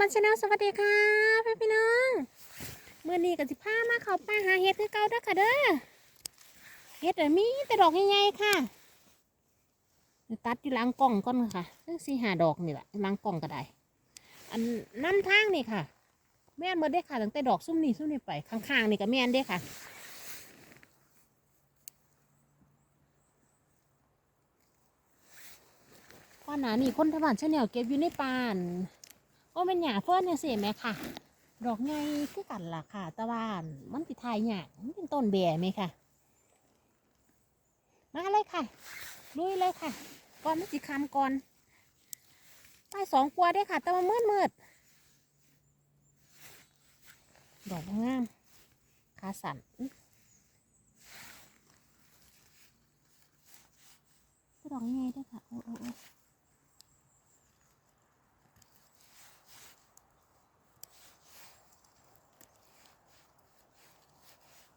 มันชาแนลสวัสดีค่ะพี่พี่น้องเมื่อนี้กับสิพามาเขาป่าหาเห็ดคือเก่าเด้อค่ะเด้อเห็ดมีแต่ดอกใหญ่ๆค่ะ ตัดอยู่หลังกล่องก่อนค่ะซึ่งสีหาดอกนี่แหละหลังกล่องก็ได้ อันน้ำทางนี่ค่ะ แม่นเมื่อได้ค่ะตั้งแต่ดอกซุ่มนี่ซุ่มนี่ไปข้างๆนี่ก็แม่นเด้ค่ะว่าหนานี่คนทบานเชนแนวเก็บอยู่ในป่าน โอ้เป็นหยาเฟิร์นเนี่ยสิแม่ค่ะ ดอกไงคือกันล่ะค่ะตะวันมันติทายหยามันเป็นต้นแบ่ไหมค่ะ มาเลยค่ะ ลุยเลยค่ะก่อนมันสิคำก่อนไปสองกลัวได้ค่ะ แต่ว่ามืดมืดดอกงามขาสั่นดอกไงได้ค่ะ โอ้โอ้โอ้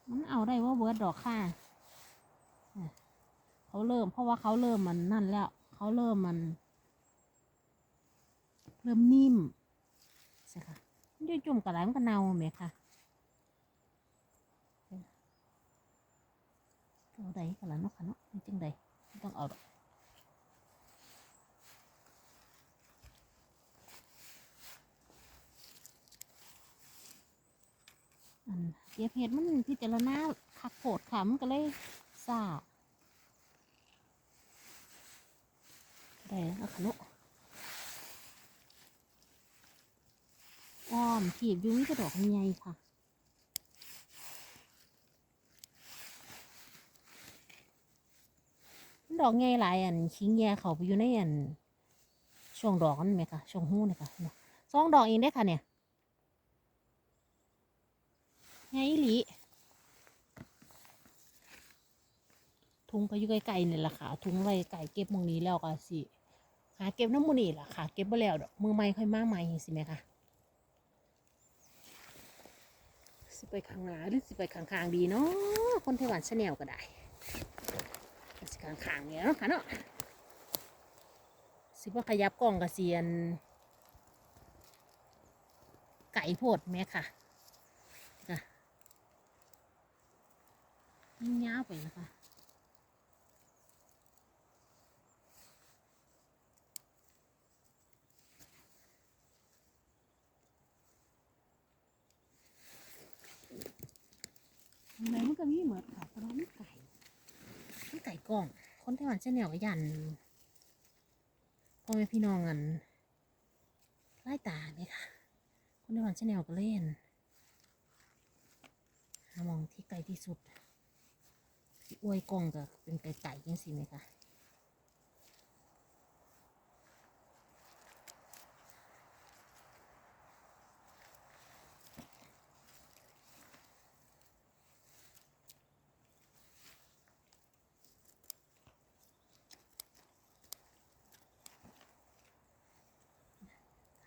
มันเอาได้ว่าเบิร์ดอกค่ะเขาเริ่ม เพราะว่าเขาเริ่มมันนั่นแล้ว เขาเริ่มมัน เริ่มนิ่มใช่ค่ะยุ่จะจุ่มกับอะไรมันก็เน่าไหมค่ะเอาใดกันละเนาะค่ะเนาะไม่จังใดต้องเอาดอก อันเก็บเห็ดมันพิจารณาคักโผดค่ะมันก็เลยซาได้แล้วค่ะเนาะอ้อมขีบยุ่งกระดอกใหญ่ค่ะดอกใหญ่หลายอันคิงแย่เขาไปอยู่ในอันช่วงดอกนั่นไหมคะช่วงหู้นี่ค่ะสองดอกเองได้ค่ะเนี่ย ไงอีหลีทุงก็อยู่ไกลๆนี่แหละค่ะทุงไว้ไก่เก็บมองนี้แล้วก็สิหาเก็บน้ำมูนี่แหละค่ะเก็บไปแล้วดอกมือใหม่ค่อยมาใหม่สิไหมคะสิไปข้างหน้าหรือสิไปข้างๆดีเนาะคนไต้หวันชาแนลก็ได้สิข้างๆเนี่ยเนาะค่ะเนาะสิว่าขยับกล้องกระเซียน ไก่โพดแม่ค่ะ ยิ่งยาวไปนะคะทำไมมันก็มีเหมือนค่ะเพราะว่ามันไก่มันไก่กล้อง คนไต้หวันเช่นเดียวกับยันพ่อแม่พี่น้องกันไล่ตาไหมค่ะ คนไต้หวันเช่นเดียวก็เล่นหามองที่ไกลที่สุดที่ อวยกล้องก็เป็นไก่ไก่ยังสิไหมคะ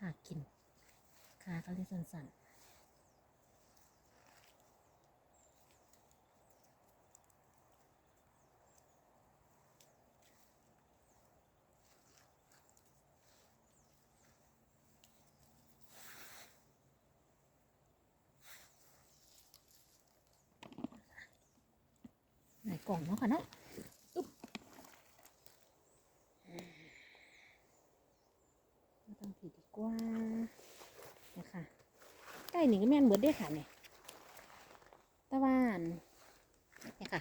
หากินขาก็เลยสั่นๆ กล่องเนาะค่ะเนาะมาตั้งผิดดีกว่าเนี่ยค่ะใกล้หนึ่งก็แม่นเบิดได้ค่ะเนี่ยตะวันเนี่ยค่ะ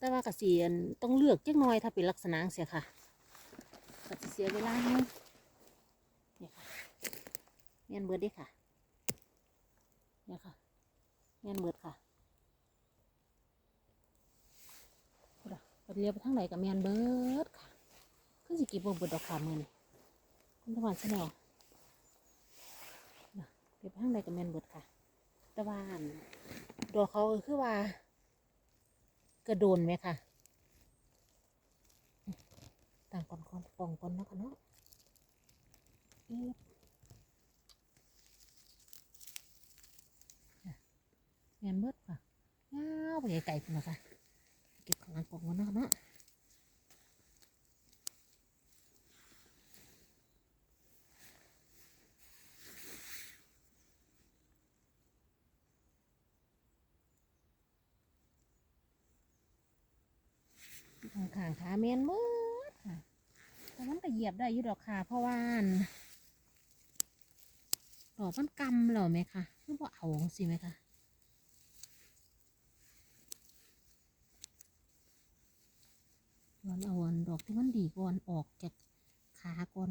ต่ว่ากระเสียนต้องเลือกเจักหน่อยถ้าเป็นลักษณะเสียค่ะก็สิเสียเวลาเนาะเนี่ยค่ะแม่นเบิดได้ค่ะเนี่ยค่ะแม่นเบิดค่ะ เลียวไปทางไหนกับแมนเบิร์ดค่ะคือสิเก็บบ่เบิดดอกค่ะมื้อนี้คุณตะวันซะแนวน่ะเก็บไปทางใดกับแมนเบิร์ดค่ะตะวันดอกเขาคือว่า กระโดนไหมค่ะต่างก่อนก่อนปองก่อนเนาะค่ะเนาะแมนเบิร์ดค่ะยาไปไกลๆพุ่นนะคะ เก็บของอันปองก่อนเนาะเนาะ ข้างขาแมนมืดค่ะแต่มันก็เหยียบได้อยู่ดอกค่ะ เพราะว่าดอกมันกำเหรอไหมคะคือว่าเอาสิไหมคะย้อนเอาอันดอกที่มันดีก่อนออกจากขาก่อน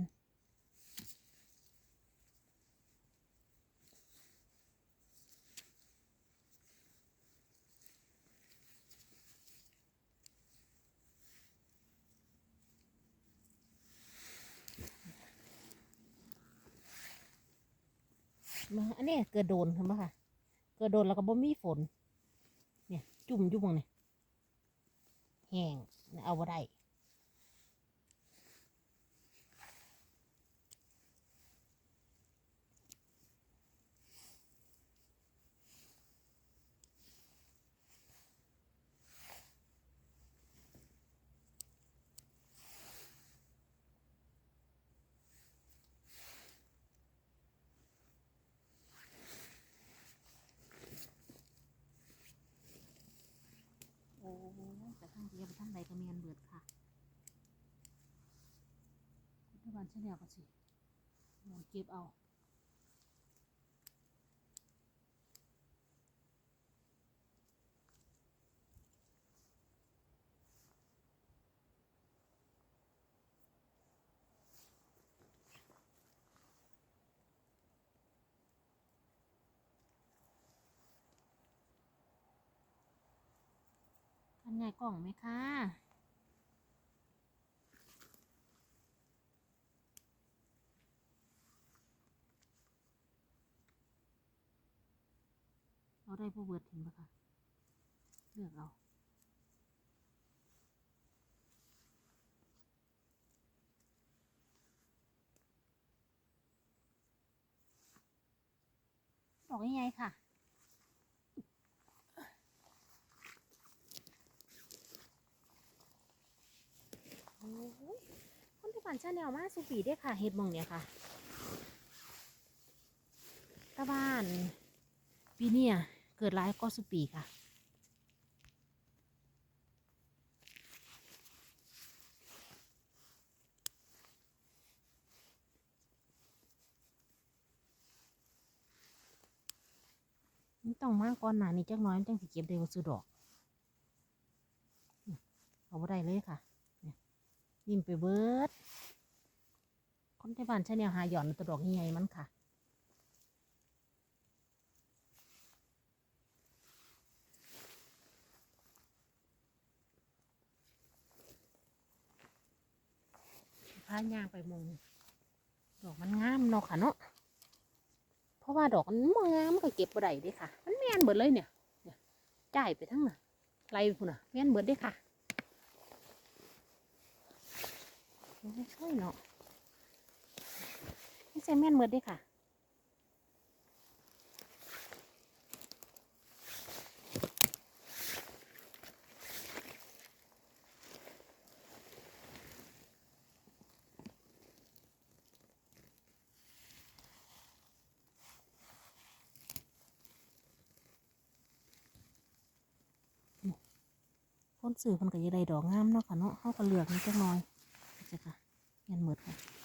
มาอันนี้เกิดโดนเห็นไหมคะเกิดโดนแล้วก็บ่มีฝน เนี่ย จุ่มจุ่มองเนี่ยแห้งเอาไว้ได้ โอ้ แต่ทั้งเดียวทั้งใดก็เมียนเบิดค่ะทุกวันเช่นเดียวกันสิลองเก็บเอา ทันไงกล่องไหมคะ เอาได้ผู้เบิดถึงปะคะ เลือกเอาบอกยังไงค่ะ โอ้ยคนที่ ฝันชาแนลมาสุปีได้ค่ะเฮ็ดมองเนี่ยค่ะตาบ้านปีเนี้ยเกิดร้ายก็สุปีค่ะมันต้องมากก่อนหนานี้จักน้อยจังสิเก็บได้บ่ซื้อดอกเนี่ยเอาบ่ได้เลยค่ะ ยิ้มไปเบิด คนที่บ้านใช้แนวหาหย่อนตัวดอกใหญ่มันค่ะพายางไปมงดอกมันงามเนาะค่ะเนาะเพราะว่าดอกมันบ่งามมันก็เก็บบ่ได้ด้ค่ะ มันแม่นเบิดเลยเนี่ยเนี่ยจ่ายไปทั้งน่ะไรพุ่นน่ะแม่นเบิดด้ค่ะไม่ใช่เนาะ ช่แม่นเมือดด้ค่ะคนสื่อคนก็อยังได้ดอกงามเนาะค่ะเนาะเขาก็เลือกนิดจักหน่อยจ้ะค่ะเงินหมดค่ะ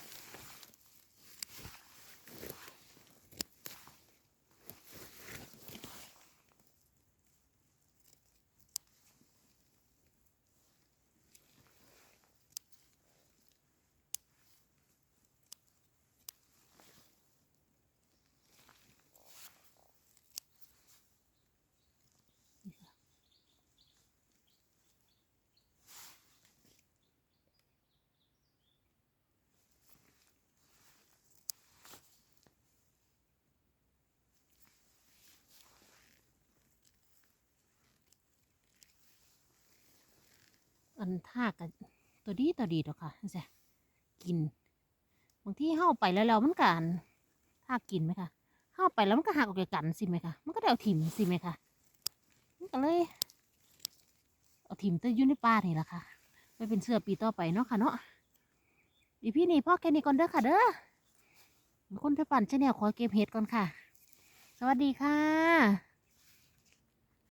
อันท่ากันตัวดีตัวดีดอกค่ะจ้ะกิน บางที่เข้าไปแล้วแล้วมันกันท่ากินไหมคะเข้าไปแล้วมันก็หักออกจากกันสิไหมคะมันก็ได้เอาถิ่มสิไหมคะมันก็เลยเอาถิ่มตัวอยูในป่านี่แหละค่ะไปเป็นเสื้อปีต่อไปเนาะค่ะเนาะอีพี่นี่พ่อแค่นี้ก่อนเด้อค่ะเด้อคนที่ปั่นชาแนลขอเก็บเห็ดก่อนค่ะ สวัสดีค่ะ